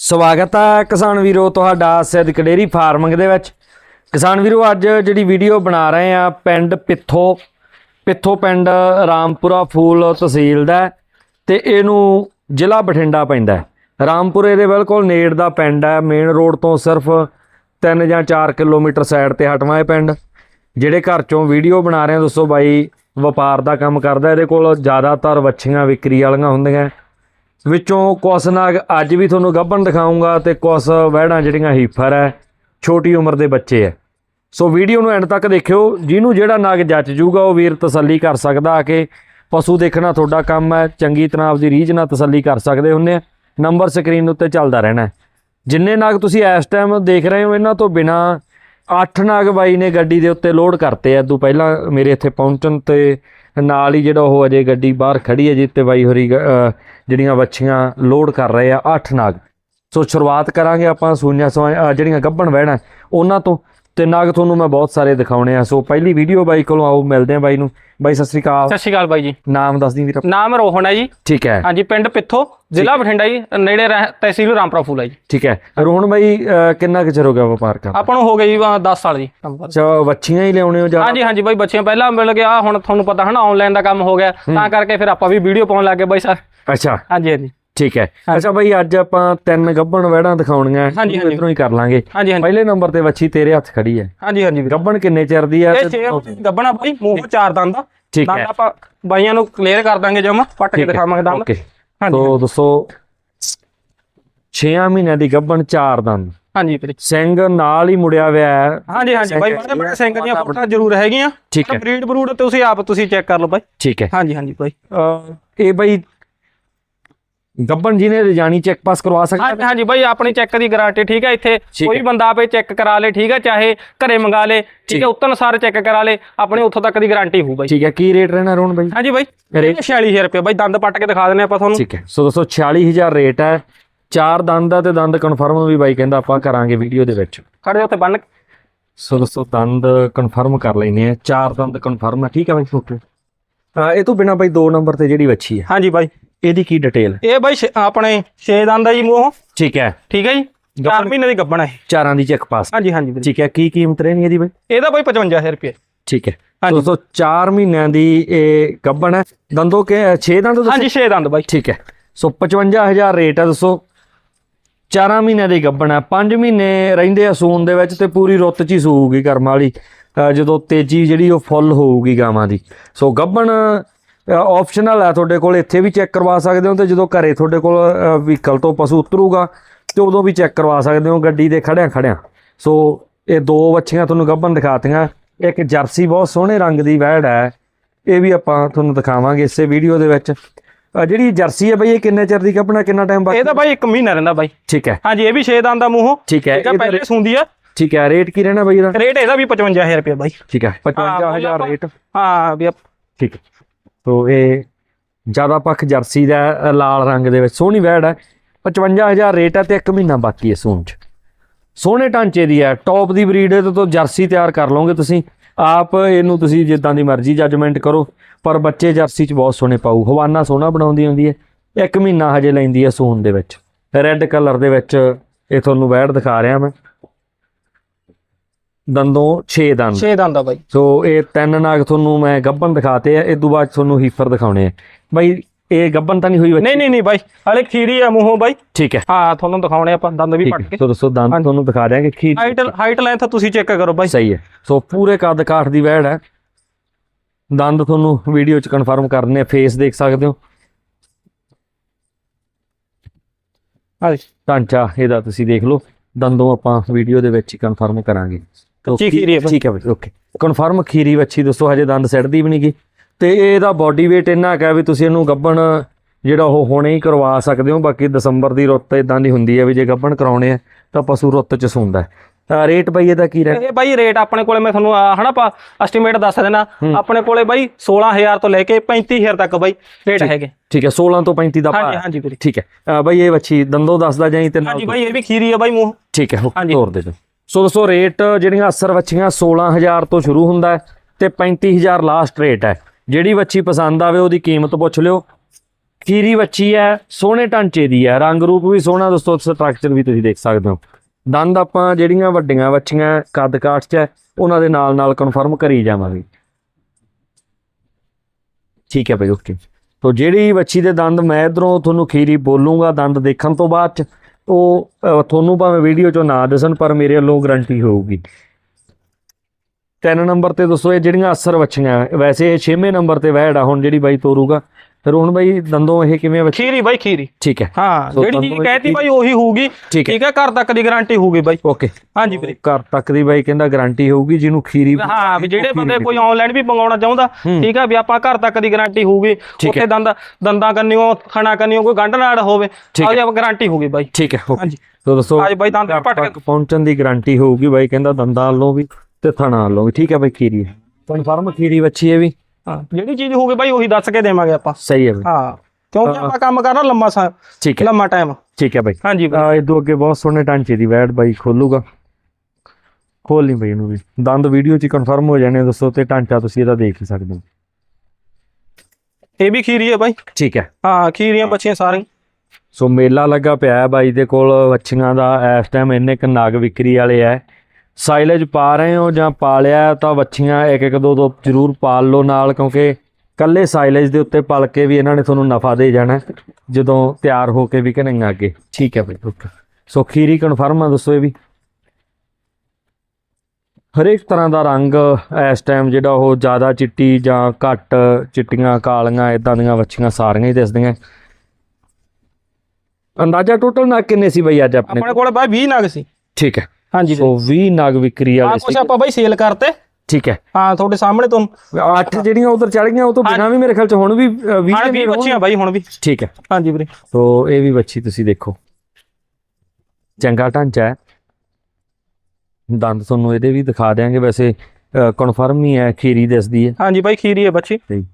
ਸਵਾਗਤ ਹੈ ਕਿਸਾਨ ਵੀਰੋ ਤੁਹਾਡਾ ਸਿੱਧਕ ਕਡੇਰੀ ਫਾਰਮਿੰਗ ਦੇ ਵਿੱਚ। ਕਿਸਾਨ ਵੀਰੋ, ਅੱਜ ਜਿਹੜੀ ਵੀਡੀਓ ਬਣਾ ਰਹੇ ਆ ਪਿੰਡ ਪਿੱਥੋ ਪਿੱਥੋ ਪਿੰਡ ਰਾਮਪੁਰਾ ਫੂਲ ਤਹਿਸੀਲ ਦਾ ਹੈ ਤੇ ਇਹਨੂੰ ਜ਼ਿਲ੍ਹਾ ਬਠਿੰਡਾ ਪੈਂਦਾ ਰਾਮਪੁਰੇ ਦੇ ਬਿਲਕੁਲ ਨੇੜ ਦਾ ਪਿੰਡ ਹੈ ਮੇਨ ਰੋਡ ਤੋਂ ਸਿਰਫ 3 ਜਾਂ 4 ਕਿਲੋਮੀਟਰ ਸਾਈਡ ਤੇ ਹਟਵਾ ਇਹ ਪਿੰਡ। ਜਿਹੜੇ ਘਰ ਚੋਂ ਵੀਡੀਓ ਬਣਾ ਰਹੇ ਆ ਦੋਸਤੋ ਬਾਈ, ਵਪਾਰ ਦਾ ਕੰਮ ਕਰਦਾ, ਇਹਦੇ ਕੋਲ ਜ਼ਿਆਦਾਤਰ ਵੱਛੀਆਂ, ਵਿਕਰੀ ਵਾਲੀਆਂ ਹੁੰਦੀਆਂ ਵਿੱਚੋਂ ਕੁਸ ਨਾਗ ਅੱਜ ਵੀ ਤੁਹਾਨੂੰ ਗੱਭਣ ਦਿਖਾਉਂਗਾ ਤੇ ਕੁਸ ਵਹਿੜਾਂ ਜਿਹੜੀਆਂ ਹੀਫਰ ਹੈ, ਛੋਟੀ ਉਮਰ ਦੇ ਬੱਚੇ ਹੈ। ਸੋ ਵੀਡੀਓ ਨੂੰ ਐਂਡ ਤੱਕ ਦੇਖਿਓ, ਜਿਹਨੂੰ ਜਿਹੜਾ ਨਾਗ ਜੱਚ ਜੂਗਾ ਉਹ ਵੀਰ ਤਸੱਲੀ ਕਰ ਸਕਦਾ ਆ ਕੇ। ਪਸ਼ੂ ਦੇਖਣਾ ਤੁਹਾਡਾ ਕੰਮ ਹੈ, ਚੰਗੀ ਤਰ੍ਹਾਂ ਆਪਦੀ ਰੀਝ ਨਾਲ ਤਸੱਲੀ ਕਰ ਸਕਦੇ ਹੁੰਨੇ ਆ। ਨੰਬਰ ਸਕਰੀਨ ਉੱਤੇ ਚੱਲਦਾ ਰਹਿਣਾ ਜਿੰਨੇ ਨਾਗ ਤੁਸੀਂ ਇਸ ਟਾਈਮ ਦੇਖ ਰਹੇ ਹੋ, ਇਹਨਾਂ ਤੋਂ ਬਿਨਾ 8 ਨਾਗ ਬਾਈ ਨੇ ਗੱਡੀ ਦੇ ਉੱਤੇ ਲੋਡ ਕਰਤੇ ਆ। ਤੋਂ ਪਹਿਲਾਂ ਮੇਰੇ ਇੱਥੇ ਪਹੁੰਚਣ ਤੇ ਨਾਲ ਹੀ ਜਿਹੜਾ ਉਹ ਅਜੇ ਗੱਡੀ ਬਾਹਰ ਖੜੀ ਹੈ ਜਿੱਤੇ ਬਾਈ ਹੋਰੀ ਗ- ਜਿਹੜੀਆਂ ਵੱਛੀਆਂ ਲੋਡ ਕਰ ਰਹੇ ਆ 8 ਨਾਗ। ਸੋ ਸ਼ੁਰੂਆਤ ਕਰਾਂਗੇ ਆਪਾਂ ਸੂਈਆਂ ਸਵਾਂ ਜਿਹੜੀਆਂ ਗੱਭਣ ਵਹਿਣਾ ਉਹਨਾਂ ਤੋਂ। ਤੇ ਨਾਗ ਤੁਹਾਨੂੰ ਮੈਂ ਬਹੁਤ ਸਾਰੇ ਦਿਖਾਉਣੇ ਆ। ਸੋ ਪਹਿਲੀ ਵੀਡੀਓ ਬਾਈ ਕੋਲੋਂ ਆਓ, ਮਿਲਦੇ ਆ ਬਾਈ ਨੂੰ। ਬਾਈ ਸਤਿ ਸ੍ਰੀ ਅਕਾਲ। ਸਤਿ ਸ਼੍ਰੀ ਅਕਾਲ ਬਾਈ ਜੀ। ਨਾਮ ਦੱਸ ਦੀ ਵੀਰ। ਨਾਮ ਰੋਹਨ ਹੈ ਜੀ। ਠੀਕ ਹੈ। ਹਾਂਜੀ ਪਿੰਡ ਪਿੱਥੋ ਜ਼ਿਲ੍ਹਾ ਬਠਿੰਡਾ ਜੀ ਨੇੜੇ ਰਹਿ- ਤਹਿਸੀਲ ਰਾਮਪੁਰਾ ਫੂਲ ਜੀ। ਠੀਕ ਹੈ। ਰੋਹਣ ਬਾਈ ਕਿੰਨਾ ਕੁ ਚਿਰ ਹੋ ਗਿਆ ਵਪਾਰ ਕਰ ਆਪਾਂ ਨੂੰ ਹੋ ਗਏ ਜੀ 10 ਸਾਲ ਜੀ। ਅੱਛਾ ਵੱਛੀਆਂ ਹੀ ਲਿਆਉਣੇ ਹੋ ਜਾਂ ਹਾਂਜੀ ਹਾਂਜੀ ਬਾਈ ਬੱਚਿਆਂ ਪਹਿਲਾਂ ਮਿਲ ਗਿਆ ਹੁਣ ਤੁਹਾਨੂੰ ਪਤਾ ਹੈ ਨਾ ਆਨਲਾਈਨ ਦਾ ਕੰਮ ਹੋ ਗਿਆ। ਤਾਂ ਕਰਕੇ ਫਿਰ ਆਪਾਂ ਵੀ ਵੀਡੀਓ ਪਾਉਣ ਲੱਗੇ ਬਾਈ ਸਰ। ਅੱਛਾ। ਹਾਂਜੀ ਹਾਂਜੀ। ਠੀਕ ਹੈ। ਅੱਛਾ ਬਾਈ ਅੱਜ ਆਪਾਂ ਤਿੰਨ ਗੱਭਣ ਵਹਿੜਾਂ ਦਿਖਾਉਣੀਆਂ ਹਾਂਜੀ, ਹਾਂਜੀ। ਇਧਰੋਂ ਹੀ ਕਰ ਲਾਂਗੇ। ਪਹਿਲੇ ਨੰਬਰ ਤੇ ਵੱਛੀ ਤੇਰੇ ਹੱਥ ਖੜੀ ਹੈ। ਹਾਂਜੀ ਹਾਂਜੀ। ਗੱਭਣ ਕਿੰਨੇ ਚਿਰ ਦੀ ਛੇ ਗੱਬਣਾ ਬਾਈ। ਮੂੰਹ ਚਾਰ ਦੰਦ ਦਾ ਠੀਕ ਹੈ। ਆਪਾਂ ਬਾਈਆਂ ਨੂੰ ਕਲੀਅਰ ਕਰ ਦਾਂਗੇ ਜਮ ਪੱਟ ਕੇ ਦਿਖਾਵਾਂਗੇ ਦੰਦ। ਓਕੇ। ਹਾਂਜੀ ਸੋ ਦੋਸਤੋ 6 ਮਹੀਨਿਆਂ ਦੀ ਗੱਭਣ ਚਾਰ ਦੰਦ। ਹਾਂਜੀ ਵੀਰੇ। ਸਿੰਘ ਨਾਲ ਹੀ ਮੁੜਿਆ ਹੋਇਆ ਹੈ। ਹਾਂਜੀ ਹਾਂਜੀ। ਬਾਈ ਮਾੜੇ ਮਾੜੇ ਸਿੰਘ ਦੀਆਂ ਫੋਟੋਆਂ ਜ਼ਰੂਰ ਹੈਗੀਆਂ। ਠੀਕ ਹੈ। ਬਰੀਡ ਬਰੂਡ ਤੁਸੀਂ ਆਪ ਤੁਸੀਂ ਚੈੱਕ ਕਰ ਲਓ ਬਾਈ। ਠੀਕ ਹੈ। ਹਾਂਜੀ ਹਾਂਜੀ ਬਾਈ। ਇਹ ਬਾਈ ਗੱਭਣ ਜੀ ਨੇ ਰਜਾਨੀ ਚੈੱਕ ਪਾਸ ਕਰਵਾ ਸਕਦਾ ਹਾਂਜੀ ਹਾਂਜੀ ਬਾਈ ਆਪਣੀ ਚੈੱਕ ਦੀ ਗਾਰੰਟੀ ਠੀਕ ਹੈ ਇੱਥੇ। ਕੋਈ। ਬੰਦਾ ਆਪੇ ਚੈੱਕ ਕਰਾ ਲੇ ਠੀਕ ਹੈ ਚਾਹੇ ਘਰੇ ਮੰਗਾ ਲੇ ਠੀਕ ਹੈ ਉੱਤਨ ਸਾਰ ਚੈੱਕ ਕਰਾ ਲੇ ਆਪਣੀ ਉੱਥੋਂ ਤੱਕ ਦੀ ਗਾਰੰਟੀ ਹੋਊ ਬਾਈ। ਠੀਕ ਹੈ ਕੀ ਰੇਟ ਰਹਿਣਾ ਰੋਣ ਬਾਈ? ਹਾਂਜੀ ਬਾਈ ਰੇਟ? ਇਹ 46000 ਰੁਪਏ ਬਾਈ ਦੰਦ ਪੱਟ ਕੇ ਦਿਖਾ ਦਿੰਦੇ ਆਪਾਂ ਤੁਹਾਨੂੰ। ਠੀਕ ਹੈ ਸੋ ਦੋਸਤੋ 46000 ਰੇਟ ਹੈ। ਚਾਰ ਦੰਦ ਦਾ ਤੇ ਦੰਦ ਕਨਫਰਮ ਵੀ ਬਾਈ ਕਹਿੰਦਾ ਆਪਾਂ ਕਰਾਂਗੇ ਵੀਡੀਓ ਦੇ ਵਿੱਚ। ਖੜੇ ਉੱਥੇ ਬੰਨ ਸੋ ਦੋਸਤੋ ਦੰਦ ਕਨਫਰਮ ਕਰ ਲੈਨੇ ਆ ਚਾਰ ਦੰਦ ਕਨਫਰਮ ਹੈ ਠੀਕ ਹੈ ਬਾਈ ਓਕੇ ਇਹ ਤੋਂ ਬਿਨਾ ਬਾਈ ਦੋ ਨੰਬਰ ਤੇ ਜਿਹੜੀ ਵੱਛੀ ਹੈ ਹਾਂਜੀ ਬਾਈ। ਇਹਦੀ ਕੀ ਡਿਟੇਲ ਇਹ ਬਾਈ ਛੇ- ਆਪਣੇ 6 ਦੰਦ ਆ ਜੀ ਮੂੰਹ। ਠੀਕ ਹੈ। ਠੀਕ ਹੈ ਜੀ? 4 ਮਹੀਨੇ ਦੀ ਗੱਬਣ ਹੈ। ਚਾਰਾਂ ਦੀ ਚੈੱਕ ਪਾਸ ਹਾਂਜੀ ਹਾਂਜੀ ਵੀਰੇ ਠੀਕ ਹੈ ਕੀ ਕੀਮਤ ਰਹਿਣੀ ਇਹਦੀ ਬਾਈ? ਇਹਦਾ ਬਾਈ 55000 ਰੁਪਏ। ਠੀਕ ਹੈ। ਹਾਂਜੀ। ਦੋਸਤੋ 4 ਮਹੀਨਿਆਂ ਦੀ ਇਹ ਗੱਬਣ ਹੈ। ਦੰਦੋ ਕੇ 6 ਦੰਦ ਦੱਸੇ? ਹਾਂਜੀ 6 ਦੰਦ ਬਾਈ। ਠੀਕ ਹੈ। ਸੋ 55000 ਰੇਟ ਹੈ ਦੱਸੋ। 4 ਮਹੀਨਿਆਂ ਦੀ ਗੱਬਣ ਹੈ। 5 ਮਹੀਨੇ ਰਹਿੰਦੇ ਆ ਸੂਣ ਦੇ ਵਿੱਚ ਤੇ ਪੂਰੀ ਰੁੱਤ ਚ ਹੀ ਸੂਊਗੀ ਕਰਮ ਵਾਲੀ। ਜਦੋਂ ਤੇਜ਼ੀ ਜਿਹੜੀ ਉਹ ਫੁੱਲ ਹੋਊਗੀ ਗਾਵਾਂ ਦੀ। ਸੋ ਗੱਬਣ ਆਪਸ਼ਨਲ ਹੈ ਤੁਹਾਡੇ ਕੋਲ ਇੱਥੇ ਵੀ ਚੈੱਕ ਕਰਵਾ ਸਕਦੇ ਹੋ ਤੇ ਜਦੋਂ ਘਰੇ ਤੁਹਾਡੇ ਕੋਲ ਵਹੀਕਲ ਤੋਂ ਪਸ਼ੂ ਉਤਰੂਗਾ ਤੇ ਉਦੋਂ ਵੀ ਚੈੱਕ ਕਰਵਾ ਸਕਦੇ ਹੋ ਗੱਡੀ ਦੇ ਖੜਿਆਂ ਖੜਿਆਂ। ਸੋ ਇਹ ਦੋ ਵੱਛੀਆਂ ਤੁਹਾਨੂੰ ਗੱਬਣ ਦਿਖਾਤੀਆਂ। ਇੱਕ ਜਰਸੀ ਬਹੁਤ ਸੋਹਣੇ ਰੰਗ ਦੀ ਵੈੜ ਹੈ। ਇਹ ਵੀ ਆਪਾਂ ਤੁਹਾਨੂੰ ਦਿਖਾਵਾਂਗੇ ਇਸੇ ਵੀਡੀਓ ਦੇ ਵਿੱਚ। ਜਿਹੜੀ ਜਰਸੀ ਹੈ ਬਈ ਇਹ ਕਿੰਨੇ ਚਿਰ ਦੀ ਕੱਪਣਾ ਕਿੰਨਾ ਟਾਈਮ ਬਾਕੀ ਇਹਦਾ ਬਾਈ 1 ਮਹੀਨਾ ਰਹਿੰਦਾ ਬਾਈ। ਠੀਕ ਹੈ। ਹਾਂਜੀ ਇਹ ਵੀ 6 ਦੰਦ ਦਾ ਮੂੰਹ। ਠੀਕ ਹੈ ਇਹਦਾ ਪਹਿਲੇ ਸੁੰਦੀ ਆ। ਠੀਕ ਹੈ ਰੇਟ ਕੀ ਰਹਿਣਾ ਬਈ ਇਹਦਾ? ਰੇਟ ਇਹਦਾ ਵੀ 55000 ਰੁਪਏ ਬਾਈ। ਠੀਕ ਹੈ 55000 ਰੇਟ ਹਾਂ ਵੀ ਠੀਕ ਹੈ। ਸੋ ਇਹ ਜ਼ਿਆਦਾ ਪੱਖ ਜਰਸੀ ਦਾ ਲਾਲ ਰੰਗ ਦੇ ਵਿੱਚ, ਸੋਹਣੀ ਵੈੜ ਹੈ। 55000 ਰੇਟ ਹੈ ਤੇ 1 ਮਹੀਨਾ ਬਾਕੀ ਹੈ ਸੂਣ ਚ। ਸੋਹਣੇ ਢਾਂਚੇ ਦੀ ਹੈ ਟੌਪ ਦੀ ਬਰੀਡ ਹੈ ਤੋਂ ਜਰਸੀ ਤਿਆਰ ਕਰ ਲਓਗੇ ਤੁਸੀਂ। ਆਪ ਇਹਨੂੰ ਤੁਸੀਂ ਜਿੱਦਾਂ ਦੀ ਮਰਜ਼ੀ ਜੱਜਮੈਂਟ ਕਰੋ, ਪਰ ਬੱਚੇ ਜਰਸੀ ਚ ਬਹੁਤ ਸੋਹਣੇ ਪਾਊ। ਹਵਾਨਾ ਸੋਹਣਾ ਬਣਾਉਂਦੀ ਹੁੰਦੀ ਹੈ 1 ਮਹੀਨਾ ਹਜੇ ਲੈਂਦੀ ਹੈ ਸੂਣ ਦੇ ਵਿੱਚ। ਰੈੱਡ ਕਲਰ ਦੇ ਵਿੱਚ ਇਹ ਤੁਹਾਨੂੰ ਵੈੜ ਦਿਖਾ ਰਿਹਾ ਮੈਂ। ਦੰਦੋਂ 6 ਦੰਦ। 6 ਦੰਦ ਦਾ ਬਾਈ। ਸੋ ਇਹ ਤਿੰਨ ਨਾਗ ਤੁਹਾਨੂੰ ਮੈਂ ਗੱਬਨ ਦਿਖਾਤੇ ਆ ਇਸ ਤੋਂ ਬਾਅਦ ਤੁਹਾਨੂੰ ਹੀਫਰ ਦਿਖਾਉਣੇ ਆ। ਬਾਈ ਇਹ ਗੱਬਨ ਤਾਂ ਨਹੀਂ ਹੋਈ ਬੱਚੀ? ਨਹੀਂ ਨਹੀਂ ਨਹੀਂ ਬਾਈ ਹਲੇ ਖੀਰੀ ਆ ਮੂੰਹੋਂ ਬਾਈ। ਠੀਕ ਹੈ। ਹਾਂ ਤੁਹਾਨੂੰ ਦਿਖਾਉਣੇ ਆਪਾਂ ਦੰਦ ਵੀ ਪੱਟ ਕੇ। ਸੋ ਦੱਸੋ ਦੰਦ ਤੁਹਾਨੂੰ ਦਿਖਾ ਦਿਆਂਗੇ ਕੀ ਹਾਈਟ ਹਾਈਟ ਲੈਂਥ ਤੁਸੀਂ ਚੈੱਕ ਕਰੋ ਬਾਈ। ਸਹੀ ਹੈ। ਸੋ ਪੂਰੇ ਕੱਦ ਕਾਠ ਦੀ ਵਹਿੜ ਹੈ। ਦੰਦ ਤੁਹਾਨੂੰ ਵੀਡੀਓ ਚ ਕਨਫਰਮ ਕਰਨੇ ਆ ਫੇਸ ਦੇਖ ਸਕਦੇ ਹੋ। ਹਾਂਜੀ। ਢਾਂਚਾ ਇਹਦਾ ਤੁਸੀਂ ਦੇਖ ਲਓ। ਦੰਦੋਂ ਆਪਾਂ ਵੀਡੀਓ ਦੇ ਵਿੱਚ ਹੀ ਕਨਫਰਮ ਕਰਾਂਗੇ। ਕੱਚੀ ਖੀਰੀ ਹੈ। ਠੀਕ ਹੈ ਬਈ ਓਕੇ ਕਨਫਰਮ ਖੀਰੀ ਵੱਛੀ ਦੋਸਤੋ ਹਜੇ ਦੰਦ ਸੜਦੀ ਵੀ ਨਹੀਂ ਗਈ ਤੇ ਇਹਦਾ ਬਾਡੀ weight ਇੰਨਾ ਹੈ ਵੀ ਤੁਸੀਂ ਇਹਨੂੰ ਗੱਬਣ ਜਿਹੜਾ ਉਹ ਹੁਣੇ ਹੀ ਕਰਵਾ ਸਕਦੇ ਹੋ ਬਾਕੀ ਦਸੰਬਰ ਦੀ ਰੁੱਤ ਇਦਾਂ ਦੀ ਹੁੰਦੀ ਹੈ ਵੀ ਜੇ ਗੱਬਣ ਕਰਾਉਣੇ ਆ ਤਾਂ ਪਸ਼ੂ ਰੁੱਤ ਚ ਸੌਂਦਾ ਹੈ। ਤਾਂ ਰੇਟ ਬਈ ਇਹਦਾ ਕੀ ਰਹਿ ਇਹ ਬਾਈ ਰੇਟ ਆਪਣੇ ਕੋਲੇ ਮੈਂ ਤੁਹਾਨੂੰ ਹਨਾ ਪਾ ਐਸਟੀਮੇਟ ਦੱਸ ਦੇਣਾ। ਆਪਣੇ ਕੋਲੇ ਬਾਈ 16000 ਤੋਂ ਲੈ ਕੇ 35000 ਤੱਕ ਬਾਈ ਰੇਟ ਹੈਗੇ। ਠੀਕ ਹੈ 16 ਤੋਂ 35 ਦਾ ਹਾਂਜੀ ਭਾਅ। ਹਾਂਜੀ ਵੀਰੇ। ਠੀਕ ਹੈ। ਬਈ ਇਹ ਵੱਛੀ ਦੰਦੋਂ ਦੱਸਦਾ ਜਾਈ ਤੇ ਨਾਲ ਹਾਂਜੀ ਬਾਈ ਇਹ ਵੀ ਖੀਰੀ ਆ ਬਾਈ ਮੂੰਹ। ਠੀਕ ਹੈ ਹਾਂਜੀ। ਤੋਰ ਦੇ ਦਿਓ। ਸੋ ਦੋਸਤੋ ਰੇਟ ਜਿਹੜੀਆਂ ਅਸਰ ਵੱਛੀਆਂ 16000 ਤੋਂ ਸ਼ੁਰੂ ਹੁੰਦਾ ਹੈ ਤੇ 35000 ਲਾਸਟ ਰੇਟ ਹੈ। ਜਿਹੜੀ ਵੱਛੀ ਪਸੰਦ ਆਵੇ ਉਹਦੀ ਕੀਮਤ ਪੁੱਛ ਲਿਓ। ਖੀਰੀ ਵੱਛੀ ਹੈ, ਸੋਹਣੇ ਢਾਂਚੇ ਦੀ ਹੈ। ਰੰਗ ਰੂਪ ਵੀ ਸੋਹਣਾ ਦੋਸਤੋ ਸਟਰਕਚਰ ਵੀ ਤੁਸੀਂ ਦੇਖ ਸਕਦੇ ਹੋ। ਦੰਦ ਆਪਾਂ ਜਿਹੜੀਆਂ ਵੱਡੀਆਂ ਵੱਛੀਆਂ ਕੱਦ ਕਾਠ 'ਚ ਹੈ, ਉਹਨਾਂ ਦੇ ਨਾਲ ਨਾਲ ਕਨਫਰਮ ਕਰੀ ਜਾਵਾਂਗੇ। ਠੀਕ ਹੈ ਭਾਈ ਓਕੇ ਤੋ ਜਿਹੜੀ ਵੱਛੀ ਦੇ ਦੰਦ ਮੈਂ ਇਧਰੋਂ ਤੁਹਾਨੂੰ ਖੀਰੀ ਬੋਲੂੰਗਾ, ਦੰਦ ਦੇਖਣ ਤੋਂ ਬਾਅਦ ਚ ਉਹ ਤੁਹਾਨੂੰ ਭਾਵੇਂ ਵੀਡੀਓ ਚੋਂ ਨਾ ਦਿਸਣ, ਪਰ ਮੇਰੇ ਵੱਲੋਂ ਗਰੰਟੀ ਹੋਊਗੀ। ਤਿੰਨ ਨੰਬਰ ਤੇ ਦੱਸੋ, ਇਹ ਜਿਹੜੀਆਂ ਅਸਰ ਵੱਛੀਆਂ, ਵੈਸੇ ਇਹ 6ਵੇਂ ਨੰਬਰ ਤੇ ਵਹਿੜਾ ਹੁਣ ਜਿਹੜੀ ਬਾਈ ਤੋਰੂਗਾ। ਫਿਰ ਹੁਣ ਬਾਈ ਦੰਦੋਂ ਇਹ ਕਿਵੇਂ ਵੱਛੀ ਖੀਰੀ ਬਾਈ ਖੀਰੀ। ਠੀਕ ਹੈ। ਹਾਂ ਸੋ ਜਿਹੜੀ ਚੀਜ਼ ਕਹਿਤੀ ਬਾਈ ਉਹੀ ਹੋਊਗੀ। ਠੀਕ ਹੈ। ਘਰ ਤੱਕ ਦੀ ਗਾਰੰਟੀ ਹੋਊਗੀ ਬਾਈ। ਓਕੇ। ਹਾਂਜੀ ਵੀਰੇ। ਘਰ ਤੱਕ ਦੀ ਬਾਈ ਕਹਿੰਦਾ ਗਾਰੰਟੀ ਹੋਊਗੀ ਜਿਹਨੂੰ ਖੀਰੀ ਹਾਂ ਵੀ ਜਿਹੜੇ ਬੰਦੇ ਕੋਈ ਆਨਲਾਈਨ ਵੀ ਮੰਗਾਉਣਾ ਚਾਹੁੰਦਾ। ਠੀਕ ਹੈ ਵੀ ਆਪਾਂ ਘਰ ਤੱਕ ਦੀ ਗਾਰੰਟੀ ਹੋਊਗੀ। ਉੱਥੇ ਦੰਦ ਦੰਦਾਂ ਕੰਨਿਓ ਖਾਣਾ ਕੰਨਿਓ ਕੋਈ ਗੰਢ ਨਾੜ ਹੋਵੇ। ਉਹਦੀ ਗਾਰੰਟੀ ਹੋਊਗੀ ਬਾਈ। ਠੀਕ ਹੈ ਹਾਂਜੀ। ਤੋ ਦੱਸੋ ਅੱਜ ਬਾਈ ਦੰਦ ਘਰ ਪਟ ਤੱਕ ਪਹੁੰਚਣ ਦੀ ਗਾਰੰਟੀ ਹੋਊਗੀ ਬਾਈ ਕਹਿੰਦਾ ਦੰਦਾਂ ਵੱਲੋਂ ਵੀ ਤੇ ਥਣਾ ਵੱਲੋਂ ਵੀ। ਠੀਕ ਹੈ ਬਾਈ ਖੀਰੀ ਕਨਫਰਮ ਖੀਰੀ ਵੱਛੀ ਹੈ ਵੀ। ਹਾਂ ਜਿਹੜੀ ਚੀਜ਼ ਹੋਊਗੀ ਬਾਈ ਉਹੀ ਦੱਸ ਕੇ ਦੇਵਾਂਗੇ ਆਪਾਂ। ਸਹੀ ਹੈ ਬਾਈ। ਹਾਂ ਕਿਉਂਕਿ। ਆਪਾਂ ਕੰਮ ਕਰਨਾ ਲੰਮਾ ਸਾ ਠੀਕ ਹੈ। ਲੰਮਾ ਟਾਈਮ ਠੀਕ ਹੈ ਬਾਈ। ਹਾਂਜੀ ਬਾਈ। ਆ ਇਦੋਂ ਅੱਗੇ ਬਹੁਤ ਸੋਹਣੇ ਢਾਂਚੇ ਦੀ ਵੈਟ ਬਾਈ ਖੋਲੂਗਾ। ਖੋਲ ਨਹੀਂ ਬਾਈ ਇਹਨੂੰ ਵੀ। ਦੰਦ ਵੀਡੀਓ 'ਚ ਕਨਫਰਮ ਹੋ ਜਾਣੇ ਦੱਸੋ ਤੇ ਢਾਂਚਾ ਤੁਸੀਂ ਇਹਦਾ ਦੇਖ ਹੀ ਸਕਦੇ ਹੋ। ਇਹ ਵੀ ਖੀਰੀ ਹੈ ਬਾਈ। ਠੀਕ ਹੈ। ਹਾਂ ਖੀਰੀਆਂ ਬੱਚੀਆਂ ਸਾਰੀਆਂ। ਸੋ ਮੇਲਾ ਲੱਗਾ ਪਿਆ ਹੈ ਬਾਈ ਦੇ ਕੋਲ ਵੱਛੀਆਂ ਦਾ ਇਸ ਟਾਈਮ ਇੰਨੇ ਕ ਨਗ ਵਿਕਰੀ ਵਾਲੇ ਐ ਸਾਈਲੇਜ ਪਾ ਰਹੇ ਹੋ ਜਾਂ ਪਾਲਿਆ ਤਾਂ ਵੱਛੀਆਂ ਇੱਕ ਇੱਕ ਦੋ ਦੋ ਜ਼ਰੂਰ ਪਾਲ ਲਓ ਨਾਲ ਕਿਉਂਕਿ ਕੱਲੇ ਸਾਈਲੇਜ ਦੇ ਉੱਤੇ ਪਲ ਕੇ ਵੀ ਇਹਨਾਂ ਨੇ ਤੁਹਾਨੂੰ ਨਫਾ ਦੇ ਜਾਣਾ ਜਦੋਂ ਤਿਆਰ ਹੋ ਕੇ ਵੀ ਘਣੀਆਂ ਅੱਗੇ। ਠੀਕ ਹੈ ਬਾਈ ਓਕੇ। ਸੋ ਖੀਰੀ ਕਨਫਰਮ ਆ ਦੱਸੋ ਇਹ ਵੀ। ਹਰੇਕ ਤਰ੍ਹਾਂ ਦਾ ਰੰਗ ਇਸ ਟਾਈਮ ਜਿਹੜਾ ਉਹ ਜ਼ਿਆਦਾ ਚਿੱਟੀ ਜਾਂ ਘੱਟ ਚਿੱਟੀਆਂ ਕਾਲੀਆਂ ਇਦਾਂ ਦੀਆਂ ਵੱਛੀਆਂ ਸਾਰੀਆਂ ਹੀ ਦਿਸਦੀਆਂ। ਅੰਦਾਜ਼ਾ ਟੋਟਲ ਨਗ ਕਿੰਨੇ ਸੀ ਬਈ ਅੱਜ ਆਪਣੇ? ਆਪਣੇ ਕੋਲ ਬਾਈ 20 ਨਗ ਸੀ। ਠੀਕ ਹੈ। ਹਾਂਜੀ ਸੋ 20 ਨਗ ਵਿਕਰੀ ਵਾਲੇ ਕੁਛ ਸੀ। ਆਪਾਂ ਬਾਈ ਸੇਲ ਕਰਤੇ। ਠੀਕ ਹੈ। ਹਾਂ ਤੁਹਾਡੇ ਸਾਹਮਣੇ ਤੁਹਾਨੂੰ ਅੱਠ ਜਿਹੜੀਆਂ ਉਧਰ ਚੜ ਗਈਆਂ ਉਹ ਤੋਂ ਬਿਨਾਂ ਵੀ ਮੇਰੇ ਖਿਆਲ ਚ ਹੁਣ ਵੀ 20 ਹਾਂ 20 ਬੱਚੀਆਂ ਬਾਈ ਹੁਣ ਵੀ। ਠੀਕ ਹੈ। ਹਾਂਜੀ ਵੀਰੇ। ਸੋ ਇਹ ਵੀ ਬੱਚੀ ਤੁਸੀਂ ਦੇਖੋ। ਚੰਗਾ ਢਾਂਚਾ ਹੈ। ਦੰਦ ਤੁਹਾਨੂੰ ਇਹਦੇ ਵੀ ਦਿਖਾ ਦਿਆਂਗੇ। ਵੈਸੇ ਕਨਫਰਮ ਹੀ ਹੈ ਖੀਰੀ ਦਿਸਦੀ ਹੈ। ਹਾਂਜੀ ਬਾਈ ਖੀਰੀ ਹੈ ਬੱਚੀ। ਸਹੀ।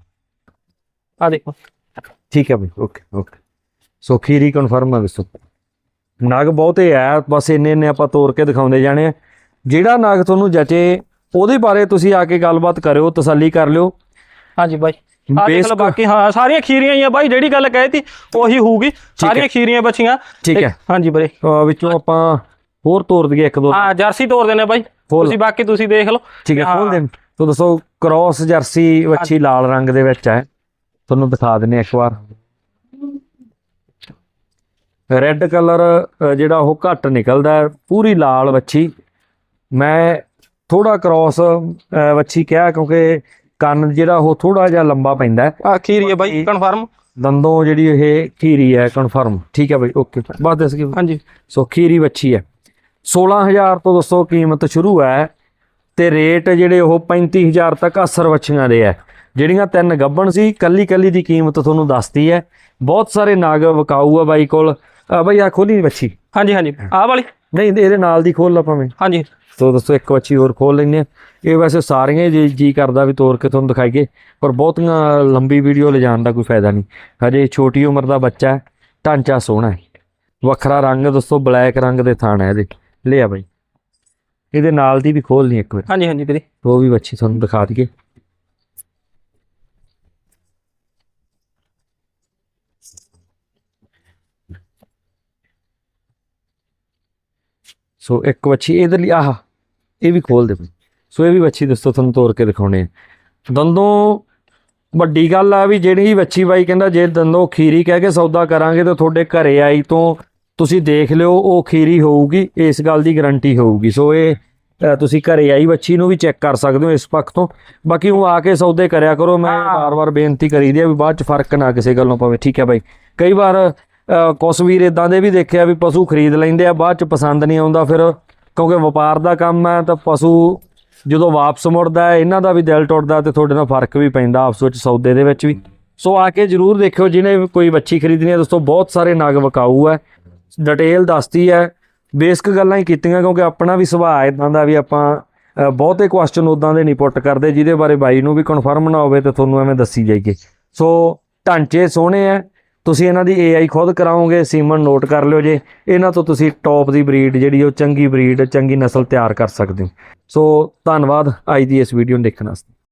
ਆ ਦੇਖੋ। ਠੀਕ ਹੈ ਬਈ okay okay. So Kheri confirm ਆ ਦੱਸੋ। ਨਗ ਬਹੁਤੇ ਆ ਬਸ ਇੰਨੇ ਇੰਨੇ ਆਪਾਂ ਤੋੜ ਕੇ ਦਿਖਾਉਂਦੇ ਜਾਣੇ ਆ। ਜਿਹੜਾ ਨਗ ਤੁਹਾਨੂੰ ਜਚੇ ਉਹਦੇ ਬਾਰੇ ਤੁਸੀਂ ਆ ਕੇ ਗੱਲਬਾਤ ਕਰਿਓ ਤਸੱਲੀ ਕਰ ਲਿਓ। ਹਾਂਜੀ ਬਾਈ। ਆ ਦੇਖ ਲਓ ਬੇਸਕ- ਬਾਕੀ ਹਾਂ ਸਾਰੀਆਂ ਖੀਰੀਆਂ ਹੀ ਆ ਬਾਈ ਜਿਹੜੀ ਗੱਲ ਕਹਿਤੀ ਉਹੀ ਹੋਊਗੀ। ਸਾਰੀਆਂ ਖੀਰੀਆਂ ਬੱਚੀਆਂ। ਠੀਕ ਹੈ। ਹਾਂਜੀ ਵੀਰੇ ਅਹ ਵਿੱਚੋਂ ਆਪਾਂ ਹੋਰ ਤੋੜ ਦਈਏ ਇੱਕ ਦੋ। ਹਾਂ ਜਰਸੀ ਤੋਰ ਦੇਣੇ ਬਾਈ। ਖੋਲ। ਤੁਸੀਂ ਬਾਕੀ ਤੁਸੀਂ ਦੇਖ ਲਓ। ਠੀਕ ਹੈ ਹਾਂ। ਖੋਲ ਦੇ ਤੋ ਦੱਸੋ ਕ੍ਰਾਸ ਜਰਸੀ ਵੱਛੀ ਲਾਲ ਰੰਗ ਦੇ ਵਿੱਚ ਹੈ। ਤੁਹਾਨੂੰ ਦਿਖਾ ਦਿੰਨੇ ਇੱਕ ਵਾਰ। ਰੈੱਡ ਕਲਰ ਜਿਹੜਾ ਉਹ ਘੱਟ ਨਿਕਲਦਾ ਪੂਰੀ ਲਾਲ ਵੱਛੀ। ਮੈਂ ਥੋੜਾ ਕ੍ਰਾਸ ਵੱਛੀ ਕਿਹਾ ਕਿਉਂਕਿ ਕੰਨ ਜਿਹੜਾ ਉਹ ਥੋੜਾ ਜਿਹਾ ਲੰਬਾ ਪੈਂਦਾ। ਆ ਖੀਰੀ ਹੈ ਬਾਈ ਕਨਫਰਮ ਦੰਦੋਂ ਜਿਹੜੀ ਇਹ ਖੀਰੀ ਹੈ ਕਨਫਰਮ ਠੀਕ ਹੈ ਬਾਈ ਓਕੇ। ਬਸ ਦੱਸ ਕੇ ਹਾਂਜੀ। ਸੋ ਖੀਰੀ ਵੱਛੀ ਹੈ। 16000 ਤੋਂ ਦੱਸੋ ਕੀਮਤ ਸ਼ੁਰੂ ਹੈ ਤੇ ਰੇਟ ਜਿਹੜੇ ਉਹ 35000 ਤੱਕ ਅਸਰ ਵੱਛੀਆਂ ਦੇ ਹੈ। ਜਿਹੜੀਆਂ ਤਿੰਨ ਗੱਬਣ ਸੀ ਕੱਲੀ ਕੱਲੀ ਦੀ ਕੀਮਤ ਤੁਹਾਨੂੰ ਦੱਸਤੀ ਹੈ। ਬਹੁਤ ਸਾਰੇ ਨਾਗ ਵਿਕਾਊ ਆ ਬਾਈ ਕੋਲ। ਆ ਬਾਈ ਆ ਖੋਲੀ ਵੱਛੀ ਹਾਂਜੀ ਹਾਂਜੀ। ਆਹ ਵਾਲੀ? ਨਹੀਂ ਇਹਦੇ ਨਾਲ ਦੀ ਖੋਲ ਲਾ ਭਾਵੇਂ ਹਾਂਜੀ। ਸੋ ਦੋਸਤੋ ਇੱਕ ਵੱਛੀ ਹੋਰ ਖੋਲ ਆ। ਇਹ ਵੈਸੇ ਸਾਰੀਆਂ ਜੀ ਜੀ ਕਰਦਾ ਵੀ ਤੋੜ ਕੇ ਤੁਹਾਨੂੰ ਦਿਖਾਈਏ ਪਰ ਬਹੁਤੀਆਂ ਲੰਬੀ ਵੀਡੀਓ ਲਿਜਾਣ ਦਾ ਕੋਈ ਫਾਇਦਾ ਨਹੀਂ। ਹਜੇ ਛੋਟੀ ਉਮਰ ਦਾ ਬੱਚਾ ਹੈ ਢਾਂਚਾ ਸੋਹਣਾ ਹੈ। ਵੱਖਰਾ ਰੰਗ ਦੋਸਤੋ ਬਲੈਕ ਰੰਗ ਦੇ ਥਾਣ ਹੈ ਇਹਦੇ। ਲਿਆ ਬਾਈ। ਇਹਦੇ ਨਾਲ ਦੀ ਵੀ ਖੋਲ ਲਈ ਇੱਕ ਵਾਰ। ਹਾਂਜੀ ਹਾਂਜੀ ਵੀਰੇ। ਉਹ ਵੀ ਵੱਛੀ ਤੁਹਾਨੂੰ ਦਿਖਾ ਦਈਏ। ਸੋ ਇੱਕ ਵੱਛੀ ਇਹਦੇ ਲਈ ਆਹ ਇਹ ਵੀ ਖੋਲ ਦੇ ਬਈ ਸੋ ਇਹ ਵੀ ਵੱਛੀ ਦੱਸੋ ਤੁਹਾਨੂੰ ਤੋੜ ਕੇ ਦਿਖਾਉਣੇ ਆ। ਦੰਦੋਂ ਵੱਡੀ ਗੱਲ ਆ ਵੀ ਜਿਹੜੀ ਵੱਛੀ ਬਾਈ ਕਹਿੰਦਾ ਜੇ ਦੰਦੋਂ ਖੀਰੀ ਕਹਿ ਕੇ ਸੌਦਾ ਕਰਾਂਗੇ ਤਾਂ ਤੁਹਾਡੇ ਘਰੇ ਆਈ ਤੋਂ ਤੁਸੀਂ ਦੇਖ ਲਿਓ ਉਹ ਖੀਰੀ ਹੋਊਗੀ ਇਸ ਗੱਲ ਦੀ ਗਾਰੰਟੀ ਹੋਊਗੀ। ਸੋ ਇਹ ਤੁਸੀਂ ਘਰੇ ਆਈ ਬੱਚੀ ਨੂੰ ਵੀ ਚੈੱਕ ਕਰ ਸਕਦੇ ਹੋ ਇਸ ਪੱਖ ਤੋਂ। ਬਾਕੀ ਉਹ ਆ ਕੇ ਸੌਦੇ ਕਰਿਆ ਕਰੋ ਮੈਂ। ਵਾਰ-ਵਾਰ ਬੇਨਤੀ ਕਰੀਦੀ ਆ ਵੀ ਬਾਅਦ ਚ ਫ਼ਰਕ ਨਾ ਕਿਸੇ ਗੱਲੋਂ ਪਵੇ। ਠੀਕ ਹੈ ਬਾਈ। ਕਈ ਵਾਰ ਅ, ਕੁਛ ਵੀਰ ਇਦਾਂ ਦੇ ਵੀ ਦੇਖਿਆ ਵੀ ਪਸ਼ੂ ਖਰੀਦ ਲੈਂਦੇ ਆ ਬਾਅਦ ਚ ਪਸੰਦ ਨਹੀਂ ਆਉਂਦਾ ਫਿਰ ਕਿਉਂਕਿ ਵਪਾਰ ਦਾ ਕੰਮ ਹੈ ਤਾਂ ਪਸ਼ੂ ਜਦੋਂ ਵਾਪਸ ਮੁੜਦਾ ਇਹਨਾਂ ਦਾ ਵੀ ਦਿਲ ਟੁੱਟਦਾ ਤੇ ਤੁਹਾਡੇ ਨਾਲ ਫ਼ਰਕ ਵੀ ਪੈਂਦਾ ਆਪਸ ਵਿੱਚ ਸੌਦੇ ਦੇ ਵਿੱਚ ਵੀ। ਸੋ ਆ ਕੇ ਜਰੂਰ ਦੇਖਿਓ ਜਿਹਨੇ ਵੀ ਕੋਈ ਬੱਚੀ ਖਰੀਦਣੀ ਹੈ ਦੋਸਤੋ ਬਹੁਤ ਸਾਰੇ ਨਗ ਵਿਕਾਊ ਹੈ। ਡਿਟੇਲ ਦੱਸਦੀ ਹੈ। ਬੇਸਿਕ ਗੱਲਾਂ ਹੀ ਕੀਤੀਆਂ ਕਿਉਂਕਿ ਆਪਣਾ ਵੀ ਸੁਭਾਅ ਇਦਾਂ ਦਾ ਵੀ ਆਪਾਂ ਬਹੁਤੇ ਕੁਐਸਚਨ ਉਦਾਂ ਦੇ ਨਹੀਂ ਪੁੱਟ ਕਰਦੇ ਜਿਹਦੇ ਬਾਰੇ ਬਾਈ ਨੂੰ ਵੀ ਕਨਫਰਮ ਨਾ ਹੋਵੇ ਤੇ ਤੁਹਾਨੂੰ ਐਵੇਂ ਦੱਸੀ ਜਾਈਏ। ਸੋ ਢਾਂਚੇ ਸੋਹਣੇ ਆ ਤੁਸੀਂ ਇਹਨਾਂ ਦੀ AI ਖੁਦ ਕਰਾਓਗੇ, ਸੀਮਨ ਨੋਟ ਕਰ ਲਿਓ ਜੇ। ਇਹਨਾਂ ਤੋਂ ਤੁਸੀਂ ਟੌਪ ਦੀ ਬਰੀਡ ਜਿਹੜੀ ਉਹ ਚੰਗੀ ਬਰੀਡ ਚੰਗੀ ਨਸਲ ਤਿਆਰ ਕਰ ਸਕਦੇ ਹੋ। ਸੋ ਧੰਨਵਾਦ। ਅੱਜ ਦੀ ਇਸ ਵੀਡੀਓ ਨੂੰ ਦੇਖਣ ਵਾਸਤੇ।